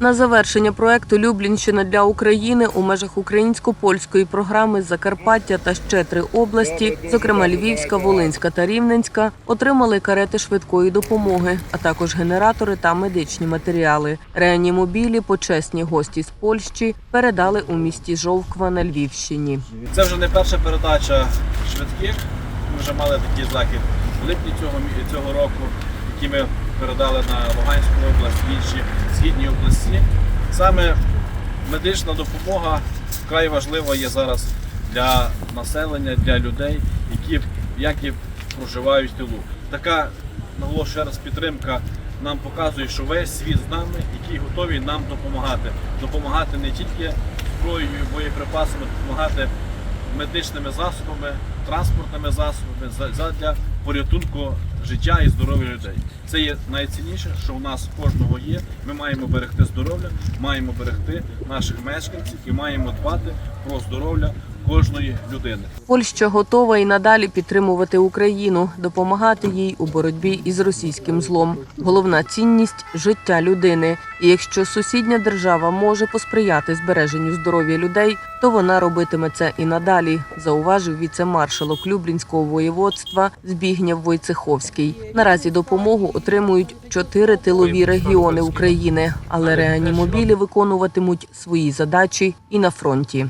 На завершення проекту Люблінщина для України у межах українсько-польської програми Закарпаття та ще три області, зокрема Львівська, Волинська та Рівненська, отримали карети швидкої допомоги, а також генератори та медичні матеріали. Реанімобілі почесні гості з Польщі передали у місті Жовква на Львівщині. Це вже не перша передача швидких. Ми вже мали такий захід в липні цього, цього року, які ми передали на Луганську область, області. Саме медична допомога вкрай важлива є зараз для населення, для людей, які як і проживають в тилу. Така наголошую ще раз підтримка нам показує, що весь світ з нами, який готовий нам допомагати. Допомагати не тільки зброєю, боєприпасами, допомагати медичними засобами, транспортними засобами за- задля порятунку життя і здоров'я людей. Це є найцінніше, що у нас кожного є. Ми маємо берегти здоров'я, маємо берегти наших мешканців і маємо дбати про здоров'я кожної людини. Польща готова і надалі підтримувати Україну, допомагати їй у боротьбі із російським злом. Головна цінність життя людини. І якщо сусідня держава може посприяти збереженню здоров'я людей, то вона робитиме це і надалі, зауважив віце-маршалок Люблінського воєводства Збігнєв Войцеховський. Наразі допомогу отримують чотири тилові регіони України, але реанімобілі виконуватимуть свої задачі і на фронті.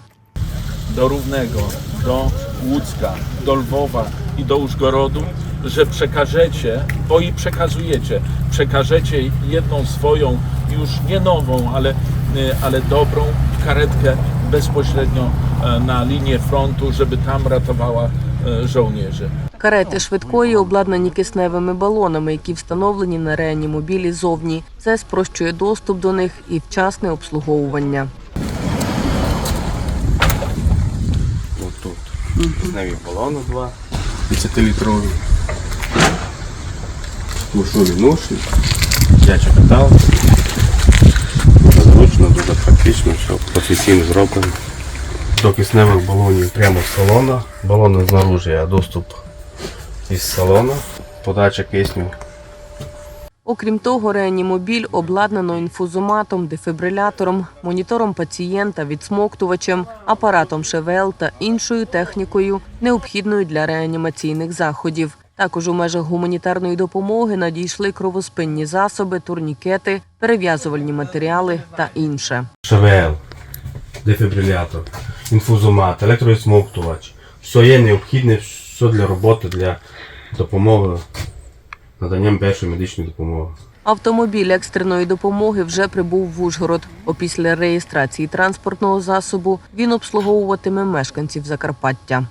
do Równego, do Łódzka, do Lwowa i do Użgorodu, że przekażecie, bo i przekazujecie, przekażecie jedną swoją, już nie nową, ale, y, ale dobrą karetkę bezpośrednio e, na linię frontu, żeby tam ratowała e, żołnierzy. Карети швидкої обладнані кисневими балонами, які встановлені на реанімобілі зовні. Це спрощує доступ до них і вчасне обслуговування. Кисневі балони два. 10-літрові. Мушові ноші. Я. Дуже зручно, дуже практично, все професійно зроблено. До кисневих балонів прямо з салона. Балони знаружі, а доступ із салона. Подача кисню Окрім того, реанімобіль обладнано інфузоматом, дефібрилятором, монітором пацієнта, відсмоктувачем, апаратом ШВЛ та іншою технікою, необхідною для реанімаційних заходів. Також у межах гуманітарної допомоги надійшли кровоспинні засоби, турнікети, перев'язувальні матеріали та інше. ШВЛ, дефібрилятор, інфузомат, електроісмоктувач. Все є необхідне, все для роботи, для допомоги, наданням першої медичної допомоги. Автомобіль екстреної допомоги вже прибув в Ужгород. Опісля реєстрації транспортного засобу він обслуговуватиме мешканців Закарпаття.